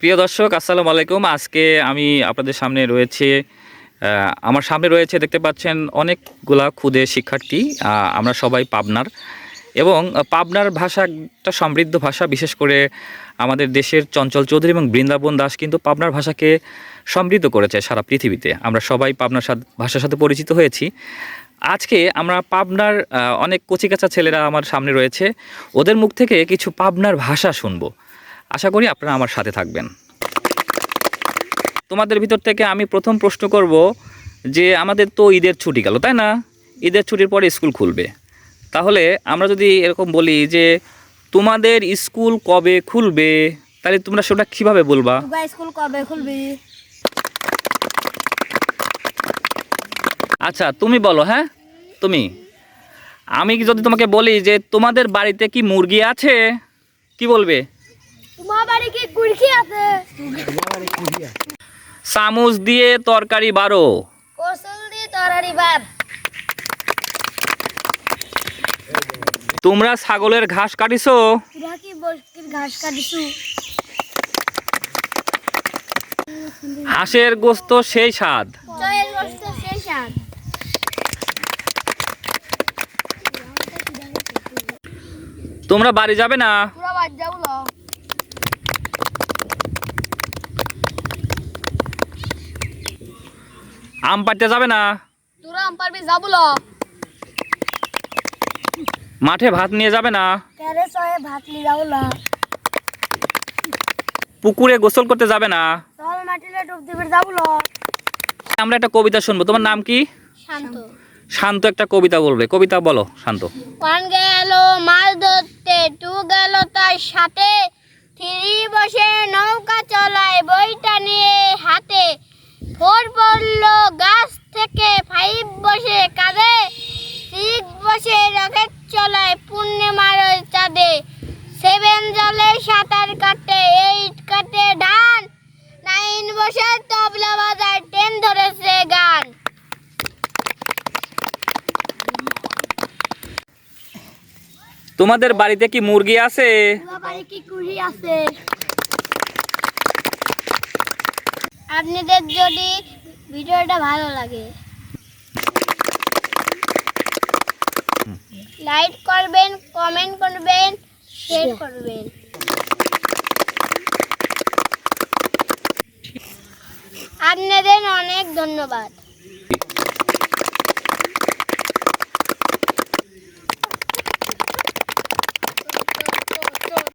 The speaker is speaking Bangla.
প্রিয় দর্শক, আসসালামু আলাইকুম। আজকে আমি আপনাদের সামনে রয়েছে আমার সামনে রয়েছে, দেখতে পাচ্ছেন, অনেকগুলা ক্ষুদে শিক্ষার্থী আমরা সবাই পাবনার। এবং পাবনার ভাষা একটা সমৃদ্ধ ভাষা, বিশেষ করে আমাদের দেশের চঞ্চল চৌধুরী এবং বৃন্দাবন দাস কিন্তু পাবনার ভাষাকে সমৃদ্ধ করেছে সারা পৃথিবীতে। আমরা সবাই পাবনার ভাষার সাথে পরিচিত হয়েছি। আজকে আমরা পাবনার অনেক কচিকাচা ছেলেরা আমার সামনে রয়েছে। ওদের মুখ থেকে কিছু পাবনার ভাষা শুনব। আশা করি আপনারা আমার সাথে থাকবেন। তোমাদের ভিতর থেকে আমি প্রথম প্রশ্ন করব যে আমাদের তো ঈদের ছুটি গেল, তাই না? ঈদের ছুটির পরে স্কুল খুলবে। তাহলে আমরা যদি এরকম বলি যে তোমাদের স্কুল কবে খুলবে? তাহলে তোমরা সেটা কীভাবে বলবা? স্কুল কবে খুলবি? আচ্ছা তুমি বলো হ্যাঁ? তুমি। আমি যদি তোমাকে বলি যে তোমাদের বাড়িতে কি মুরগি আছে? কি বলবে? চামচ দিয়ে তরকারি বারো। তোমরা ছাগলের ঘাস কাটিছো? হাঁসের গোস্ত সেই স্বাদ। তোমরা বাড়ি যাবে না? আম পাড়তে যাবে না? মাঠে ভাত নিয়ে যাবে না? পুকুরে গোসল করতে যাবে না? আমরা একটা কবিতা শুনব। তোমার নাম কি? শান্ত। শান্ত একটা কবিতা বলবে। কবিতা বলো শান্ত। গেল সাথে থ্রি বসে নৌকা চলায় বইটা নিয়ে হাতে। ফোর পড়ল গাছ থেকে ফাইভ বসে কাঁদে সিক্স বসে রকেট চলায় পূর্ণিমার চাঁদে। সেভেন জলে সাঁতার কাটে, এইট কাটে ধান, নাইন বসে তবলা বাজায়। তোমাদের বাড়িতে কি মুরগি আছে? বাড়ি কি কুড়ি আছে? আপনাদের যদি ভিডিওটা ভালো লাগে লাইক করবেন কমেন্ট করবেন শেয়ার করবেন। আপনাদের অনেক ধন্যবাদ।